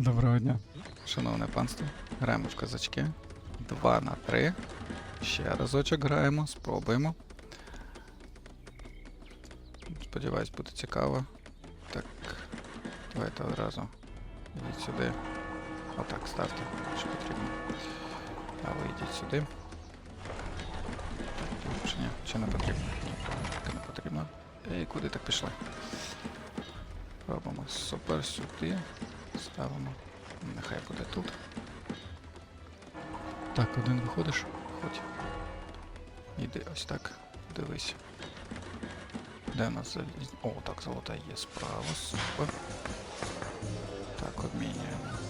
Доброго дня. Шановне панство, граємо в казачки. 2 на 3. Ще разочок граємо, спробуємо. Сподіваюсь, буде цікаво. Так, давайте одразу. Йдіть сюди. Отак, ставте, що потрібно. А ви йдіть сюди. Так, чи ні? Чи не потрібно? Поки не потрібно. І куди так пішли? Робимо супер сюди. Ставимо. Нехай буде тут. Так, один виходиш. Виходь. Іди ось так. Дивись. Де у нас заліз... О, так, золота є справа. Супер. Так, обмінюємо.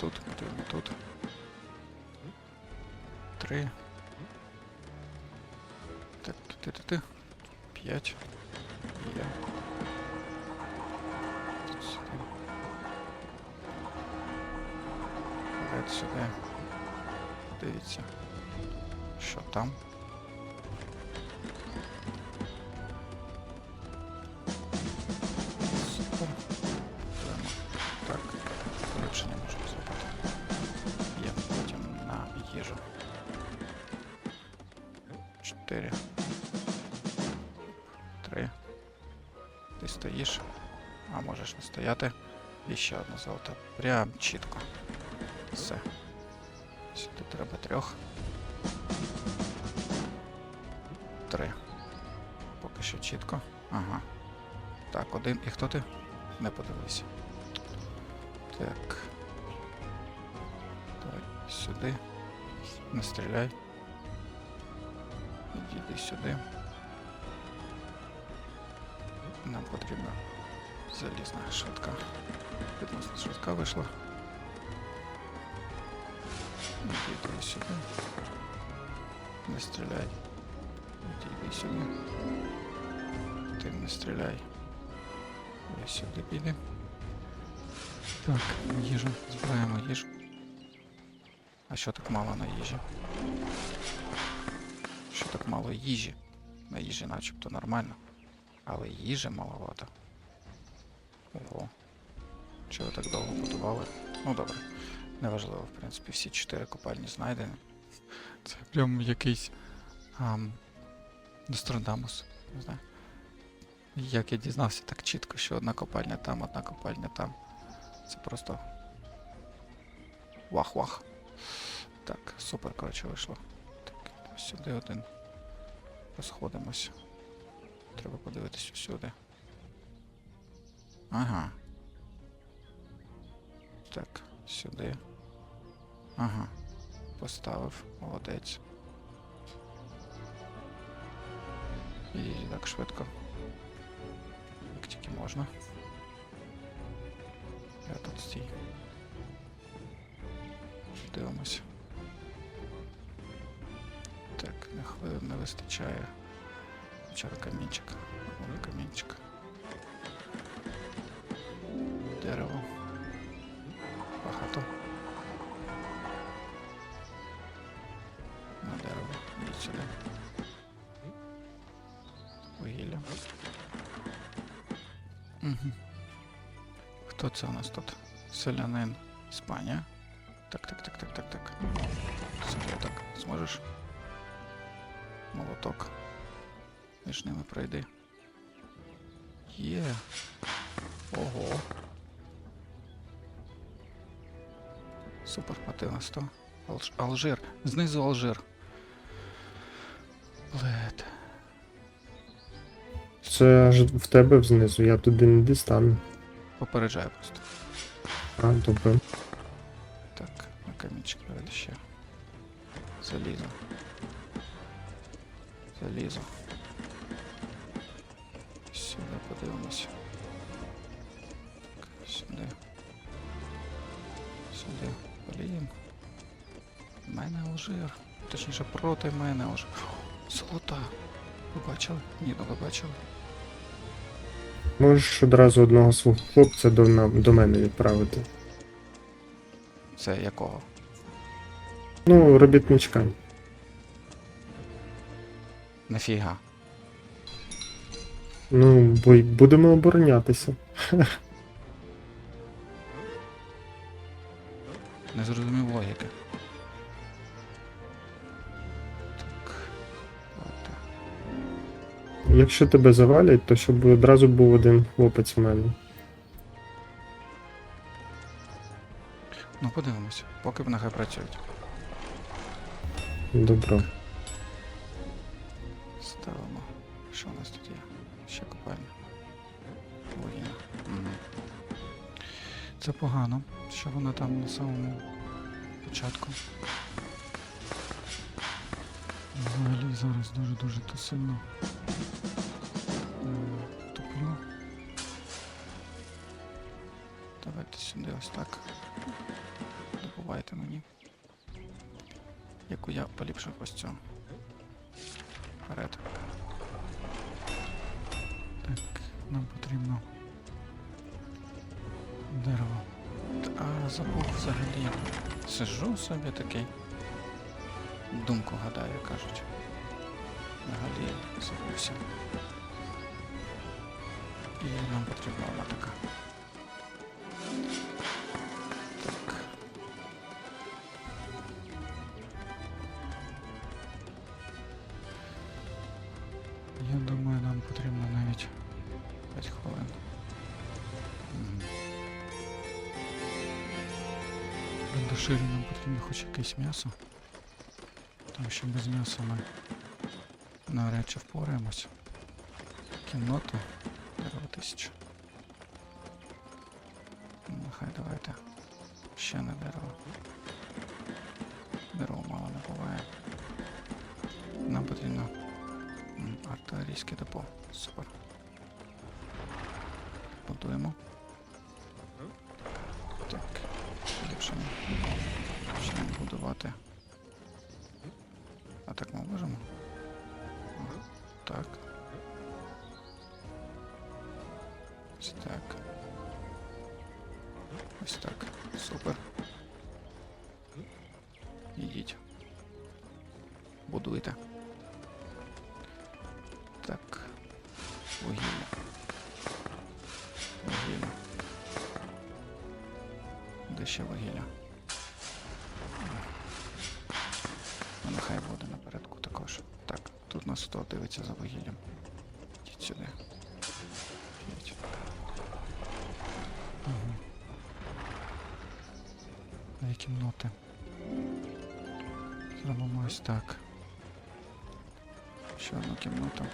Тут, не тут. Три. Так, ти ти ти. П'ять. Я. Тут сюди. Ред сюди. Дивіться. Що там? Чотири. Три. Ти стоїш, а можеш не стояти. І ще одна золота. Прям чітко. Все. Сюди треба трьох. Три. Поки що чітко. Ага. Так, один. І хто ти? Не подивися. Так. Давай сюди. Не стріляй. Іди сюди. Нам потрібна залізна швидка. Відносно швидка вийшла. Іди сюди. Не стріляй. Іди сюди. Ти не стріляй. Я сюди піде. Так, їжу. Збираємо їжу. А що так мало на їжі? Так мало їжі? На їжі начебто нормально. Але їжі маловато. Ого. Чого так довго будували? Ну добре. Неважливо, в принципі, всі чотири копальні знайдені. Це прям якийсь ам. Не знаю. Як я дізнався так чітко, що одна копальня там, одна копальня там. Це просто. Вах-вах. Так, супер, коротше, вийшло. Так, сюди один. Розходимося. Треба подивитись усюди. Ага. Так, сюди. Ага. Поставив. Молодець. І так швидко. Як тільки можна. Я тут стій. Дивимося. Так, на хвилин не вистачає. Хоча камінчик. Ой, камінчик. Дерево. Багато. На дерево. Йдіть сюди. Вугілля. Угу. Хто це у нас тут? Селянин Іспанія. Так, так, так, так, так, так. Сюди так. Зможеш? Молоток. Між ними пройди. Є. Ого. Супер, 100. Алж... Алжир. Знизу Алжир. Блед. Це аж в тебе знизу, я туди не дістану. Попереджаю просто. А, добре. Проти мене Алжир. Золота. Ви бачили? Ні, ну ви бачили. Можеш одразу одного свого хлопця до, нам- до мене відправити. Це якого? Ну, робітничка. Нафіга. Ну, бо й будемо оборонятися. Не зрозумів логіки. Якщо тебе завалять, то щоб одразу був один хлопець в мене. Ну подивимось, поки б нехай працюють. Добро. Ставимо. Що у нас тут є? Ще. Вугілля. Мгм. Це погано, що воно там на самому початку. Взагалі зараз дуже-дуже то сильно туплю. Давайте сюди ось так. Добувайте мені. Яку я поліпшу ось цю. Вперед. Так, нам потрібно дерево. А, забув взагалі. Сижу собі такий. Думку гадаю, кажуть. Взагалі забувся. І нам потрібна вона така. Так. Я думаю, нам потрібно навіть 5 хвилин. Мгм. Для доширі нам потрібно хоч якесь м'ясо. Тому що без м'яса ми навряд чи впораємось. Кіннота, дерево тисяча. Ну, Нехай давайте. Ще не дерево. Дерево мало не буває. Нам потрібно Артилерійське депо. Супер. Будуємо. Так. Ліпшимо. Почнемо будувати. Так. Вугілля. Вугілля. Де ще вугілля? Ну, нехай буде напередку також. Так, тут нас хто дивиться за вугіллям. Йдіть сюди. Йдіть. Угу. Дві кімноти. Зробимо ось так. Ще одну кімнату.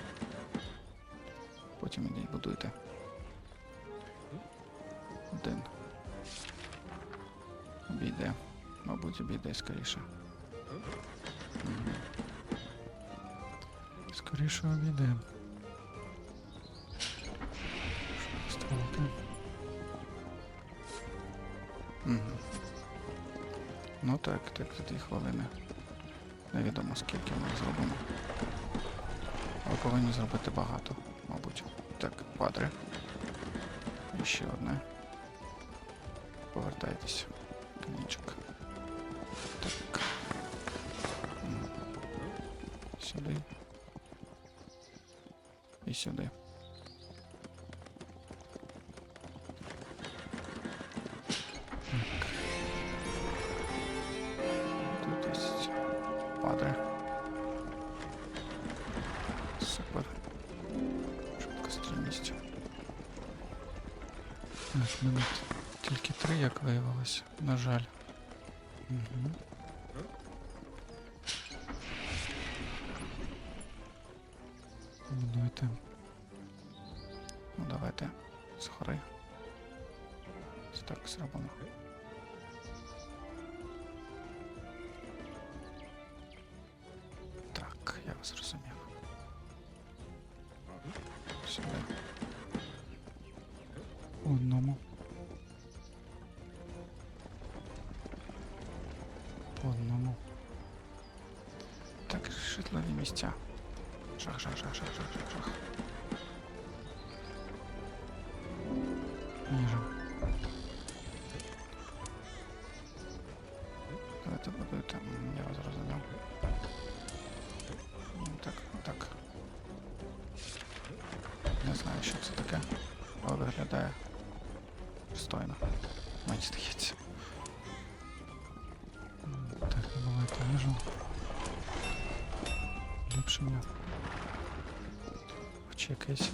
Потім ідіть будуйте. Один. Обійде. Мабуть, обійде скоріше. Скоріше обійде. Угу. Ну так, так, за дві хвилини. Невідомо скільки ми зробимо. Але повинні зробити багато. Так, падре. І ще одне. Повертайтесь. Камінчик. Так. М. Сюди. І сюди. Ну давайте згори. Ось так зробимо. Так, я вас зрозумів. житлові місця. Шах, шах, шах, шах, шах, шах, шах. чи якийсь.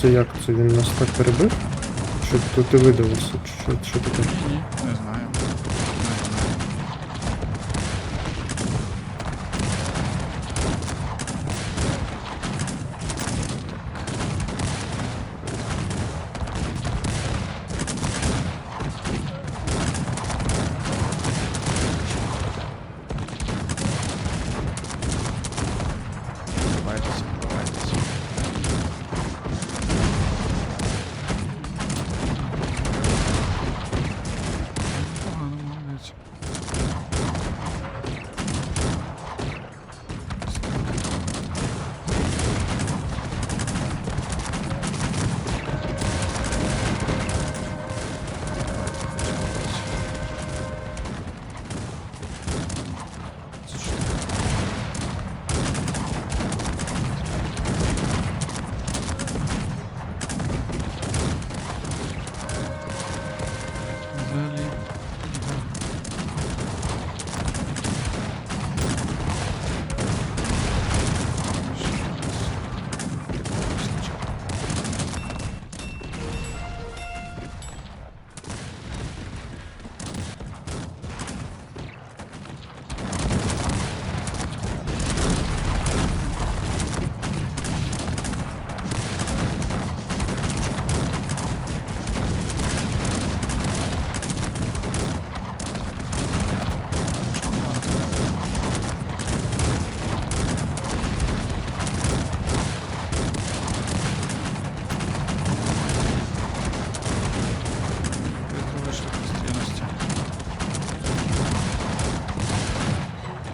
Це як це він нас так перебив? Що ти видавився? Що, що таке?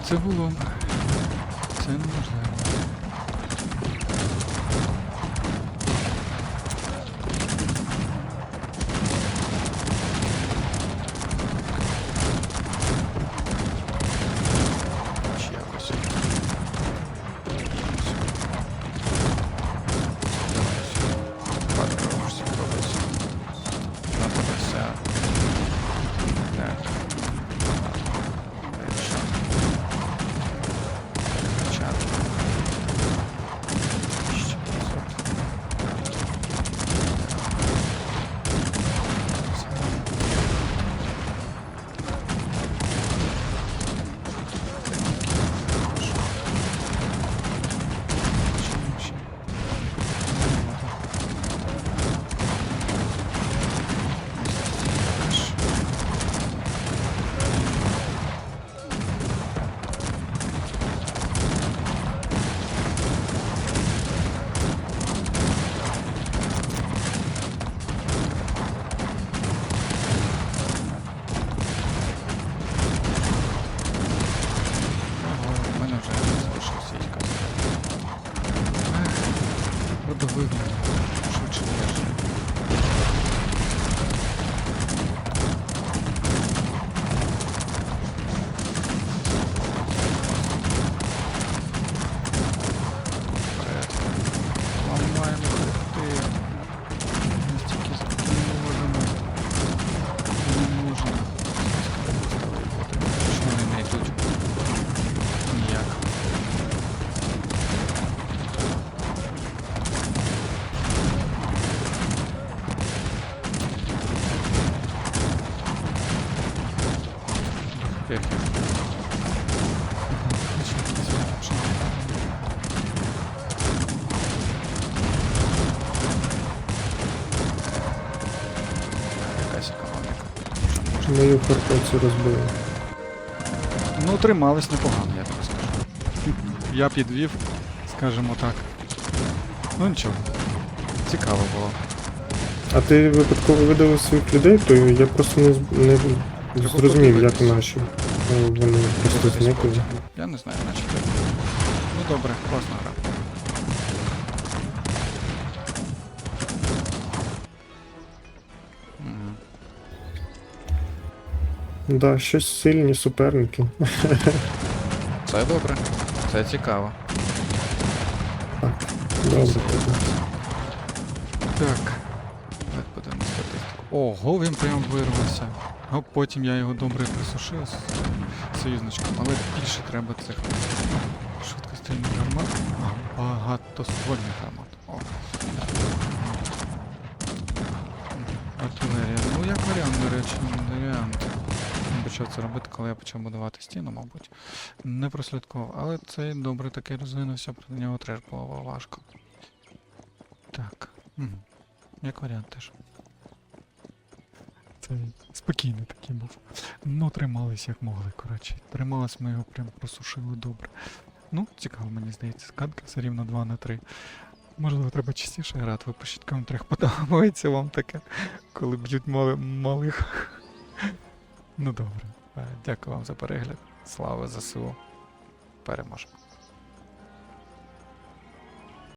Це було. Це неможливо. Якась економіка. Мою фортецю розбили. Ну, тримались непогано, я тобі скажу. Я підвів, скажімо так. Ну нічого. Цікаво було. А ти випадково видавив своїх людей, то я просто не, не зрозумів, як подивитись. наші. Е, Вони просто зникли. Я не знаю, наче. Ну добре, класна гра. Да, щось сильні суперники. Це добре. Це цікаво. Добре. Так. Подивимось статистику. Ого, він прям вирвався. А потім я його добре присушив з союзничком, але більше треба цих швидкострільних гармат. А, багатоствольних гармат. О. Артилерія. Ну як варіант, до речі, варіант. Почав це робити, коли я почав будувати стіну, мабуть. Не прослідкував, але цей добре таки розвинувся, проти нього теж було важко. Так. Угу. Як варіант теж. Це спокійний такий був. Ну, тримались як могли, коротше. Тримались, ми його прям просушили добре. Ну, цікаво, мені здається, скатка все рівно 2 на 3. Можливо, треба частіше грати. Ви пишіть в коментарях, подобається вам таке, коли б'ють малих. Ну добре. Е, Дякую вам за перегляд. Слава ЗСУ. Переможемо.